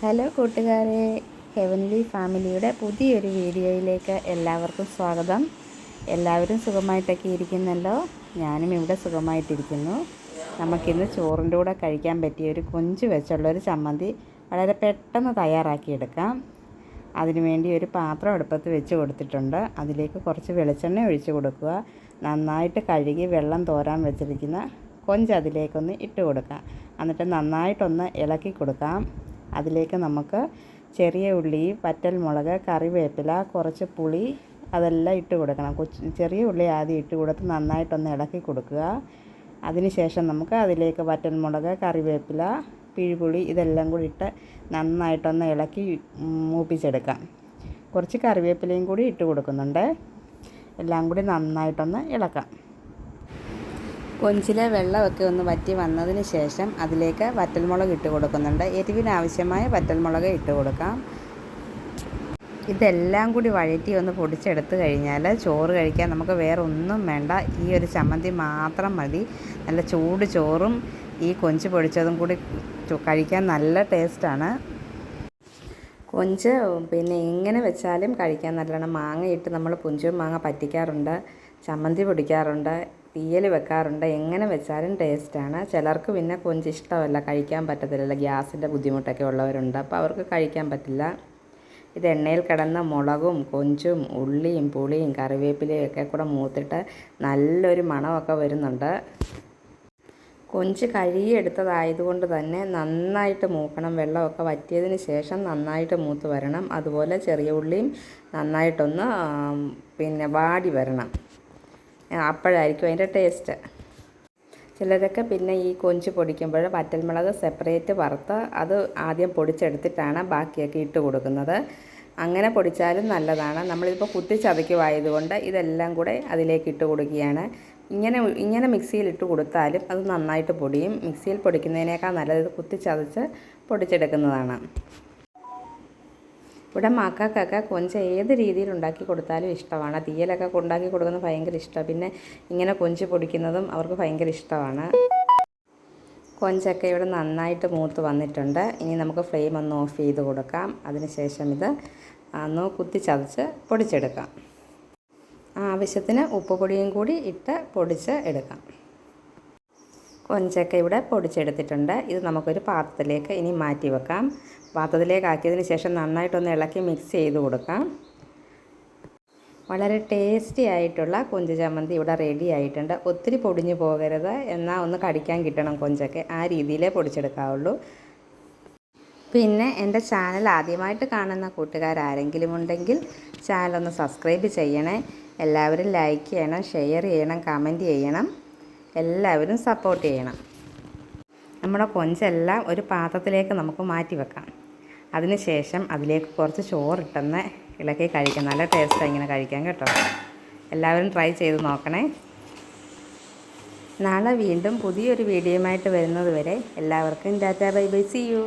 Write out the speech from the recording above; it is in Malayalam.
ഹലോ കൂട്ടുകാരെ ഹെവൻലി ഫാമിലിയുടെ പുതിയൊരു വീഡിയോയിലേക്ക് എല്ലാവർക്കും സ്വാഗതം. എല്ലാവരും സുഖമായിട്ടൊക്കെ ഇരിക്കുന്നല്ലോ? ഞാനും ഇവിടെ സുഖമായിട്ടിരിക്കുന്നു. നമുക്കിന്ന് ചോറിന്റെ കൂടെ കഴിക്കാൻ പറ്റിയ ഒരു കൊഞ്ച് വെച്ചുള്ളൊരു ചമ്മന്തി വളരെ പെട്ടെന്ന് തയ്യാറാക്കിയെടുക്കാം. അതിനുവേണ്ടി ഒരു പാത്രം അടുപ്പത്ത് വെച്ച് കൊടുത്തിട്ടുണ്ട്. അതിലേക്ക് കുറച്ച് വെളിച്ചെണ്ണ ഒഴിച്ച് കൊടുക്കുക. നന്നായിട്ട് കഴുകി വെള്ളം തോരാൻ വെച്ചിരിക്കുന്ന കൊഞ്ച് അതിലേക്കൊന്ന് ഇട്ട് കൊടുക്കാം. എന്നിട്ട് നന്നായിട്ടൊന്ന് ഇളക്കി കൊടുക്കാം. അതിലേക്ക് നമുക്ക് ചെറിയ ഉള്ളി വറ്റൽമുളക് കറിവേപ്പില കുറച്ച് പുളി അതെല്ലാം ഇട്ട് കൊടുക്കണം. കൊച്ചു ചെറിയ ഉള്ളി ആദ്യം ഇട്ട് കൊടുത്ത് നന്നായിട്ടൊന്ന് ഇളക്കി കൊടുക്കുക. അതിനുശേഷം നമുക്ക് അതിലേക്ക് വറ്റൽമുളക് കറിവേപ്പില പിഴുപുളി ഇതെല്ലാം കൂടി ഇട്ട് നന്നായിട്ടൊന്ന് ഇളക്കി മൂപ്പിച്ചെടുക്കാം. കുറച്ച് കറിവേപ്പിലയും കൂടി ഇട്ട് കൊടുക്കുന്നുണ്ട്. എല്ലാം കൂടി നന്നായിട്ടൊന്ന് ഇളക്കാം. കൊഞ്ചിലെ വെള്ളമൊക്കെ ഒന്ന് വറ്റി വന്നതിന് ശേഷം അതിലേക്ക് വറ്റൽമുളക് ഇട്ട് കൊടുക്കുന്നുണ്ട്. എരിവിനാവശ്യമായ വറ്റൽമുളക് ഇട്ട് കൊടുക്കാം. ഇതെല്ലാം കൂടി വഴറ്റി ഒന്ന് പൊടിച്ചെടുത്ത് കഴിഞ്ഞാൽ ചോറ് കഴിക്കാൻ നമുക്ക് വേറെ ഒന്നും വേണ്ട. ഈ ഒരു ചമ്മന്തി മാത്രം മതി. നല്ല ചൂട് ചോറും ഈ കൊഞ്ച് പൊടിച്ചതും കൂടി കഴിക്കാൻ നല്ല ടേസ്റ്റാണ്. കൊഞ്ച് പിന്നെ എങ്ങനെ വെച്ചാലും കഴിക്കാൻ നല്ലതാണ് മാങ്ങയിട്ട് നമ്മൾ പുഞ്ചും മാങ്ങ പറ്റിക്കാറുണ്ട്. ചമ്മന്തി പൊടിക്കാറുണ്ട്. തീയൽ വെക്കാറുണ്ട്. എങ്ങനെ വെച്ചാലും ടേസ്റ്റാണ്. ചിലർക്ക് പിന്നെ കൊഞ്ച് ഇഷ്ടമല്ല കഴിക്കാൻ പറ്റത്തില്ല ഗ്യാസിന്റെ ബുദ്ധിമുട്ടൊക്കെ ഉള്ളവരുണ്ട്. അപ്പോൾ അവർക്ക് കഴിക്കാൻ പറ്റില്ല. ഇത് എണ്ണയിൽ കിടന്ന മുളകും കൊഞ്ചും ഉള്ളിയും പുളിയും കറിവേപ്പിലയും ഒക്കെ കൂടെ മൂത്തിട്ട് നല്ലൊരു മണമൊക്കെ വരുന്നുണ്ട്. കൊഞ്ച് കഴുകിയെടുത്തതായതുകൊണ്ട് തന്നെ നന്നായിട്ട് മൂക്കണം. വെള്ളമൊക്കെ വറ്റിയതിന് ശേഷം നന്നായിട്ട് മൂത്ത് വരണം. അതുപോലെ ചെറിയ ഉള്ളിയും നന്നായിട്ടൊന്ന് പിന്നെ വാടി വരണം. അപ്പോഴായിരിക്കും അതിന്റെ ടേസ്റ്റ്. ചിലരൊക്കെ പിന്നെ ഈ കൊഞ്ച് പൊടിക്കുമ്പോൾ വറ്റൽമുളക് സെപ്പറേറ്റ് വറുത്ത് അത് ആദ്യം പൊടിച്ചെടുത്തിട്ടാണ് ബാക്കിയൊക്കെ ഇട്ട് കൊടുക്കുന്നത്. അങ്ങനെ പൊടിച്ചാലും നല്ലതാണ്. നമ്മളിപ്പോൾ കുത്തി ചതയ്ക്കുമായതുകൊണ്ട് ഇതെല്ലാം കൂടെ അതിലേക്ക് ഇട്ട് കൊടുക്കുകയാണ്. ഇങ്ങനെ ഇങ്ങനെ മിക്സിയിൽ ഇട്ട് കൊടുത്താലും അത് നന്നായിട്ട് പൊടിയും. മിക്സിയിൽ പൊടിക്കുന്നതിനേക്കാൾ നല്ലത് കുത്തിച്ചതച്ച് പൊടിച്ചെടുക്കുന്നതാണ്. ഇവിടെ മക്കൾക്കൊക്കെ കൊഞ്ച് ഏത് രീതിയിൽ ഉണ്ടാക്കി കൊടുത്താലും ഇഷ്ടമാണ്. തീയലൊക്കെ ഉണ്ടാക്കി കൊടുക്കുന്നത് ഭയങ്കര ഇഷ്ടമാണ്. പിന്നെ ഇങ്ങനെ കൊഞ്ച് പൊടിക്കുന്നതും അവർക്ക് ഭയങ്കര ഇഷ്ടമാണ്. കൊഞ്ചൊക്കെ ഇവിടെ നന്നായിട്ട് മൂത്ത് വന്നിട്ടുണ്ട്. ഇനി നമുക്ക് ഫ്ലെയിം ഒന്ന് ഓഫ് ചെയ്ത് കൊടുക്കാം. അതിനുശേഷം ഇത് ഒന്ന് കുത്തി ചതച്ച് പൊടിച്ചെടുക്കാം. ആവശ്യത്തിന് ഉപ്പ് പൊടിയും കൂടി ഇട്ട് പൊടിച്ച് എടുക്കാം. കൊഞ്ചൊക്കെ ഇവിടെ പൊടിച്ചെടുത്തിട്ടുണ്ട്. ഇത് നമുക്കൊരു പാത്രത്തിലേക്ക് ഇനി മാറ്റി വെക്കാം. പാത്രത്തിലേക്ക് ആക്കിയതിന് ശേഷം നന്നായിട്ടൊന്ന് ഇളക്കി മിക്സ് ചെയ്ത് കൊടുക്കാം. വളരെ ടേസ്റ്റി ആയിട്ടുള്ള കൊഞ്ച് ചമ്മന്തി ഇവിടെ റെഡി ആയിട്ടുണ്ട്. ഒത്തിരി പൊടിഞ്ഞു പോകരുത്. എന്നാൽ ഒന്ന് കടിക്കാൻ കിട്ടണം കൊഞ്ചൊക്കെ. ആ രീതിയിലേ പൊടിച്ചെടുക്കാവുള്ളൂ. പിന്നെ എന്റെ ചാനൽ ആദ്യമായിട്ട് കാണുന്ന കൂട്ടുകാരാരെങ്കിലും ഉണ്ടെങ്കിൽ ചാനൽ ഒന്ന് സബ്സ്ക്രൈബ് ചെയ്യണേ. എല്ലാവരും ലൈക്ക് ചെയ്യണം ഷെയർ ചെയ്യണം കമന്റ് ചെയ്യണം. എല്ലാവരും സപ്പോർട്ട് ചെയ്യണം. നമ്മുടെ കൊഞ്ചെല്ലാം ഒരു പാത്രത്തിലേക്ക് നമുക്ക് മാറ്റി വെക്കാം. അതിനുശേഷം അതിലേക്ക് കുറച്ച് ചോറിട്ടെന്ന് ഇളക്കി കഴിക്കാം. നല്ല ടേസ്റ്റ് ഇങ്ങനെ കഴിക്കാൻ കേട്ടോ. എല്ലാവരും ട്രൈ ചെയ്ത് നോക്കണേ. നാളെ വീണ്ടും പുതിയൊരു വീഡിയോയുമായിട്ട് വരുന്നത് വരെ എല്ലാവർക്കും tata bye bye see you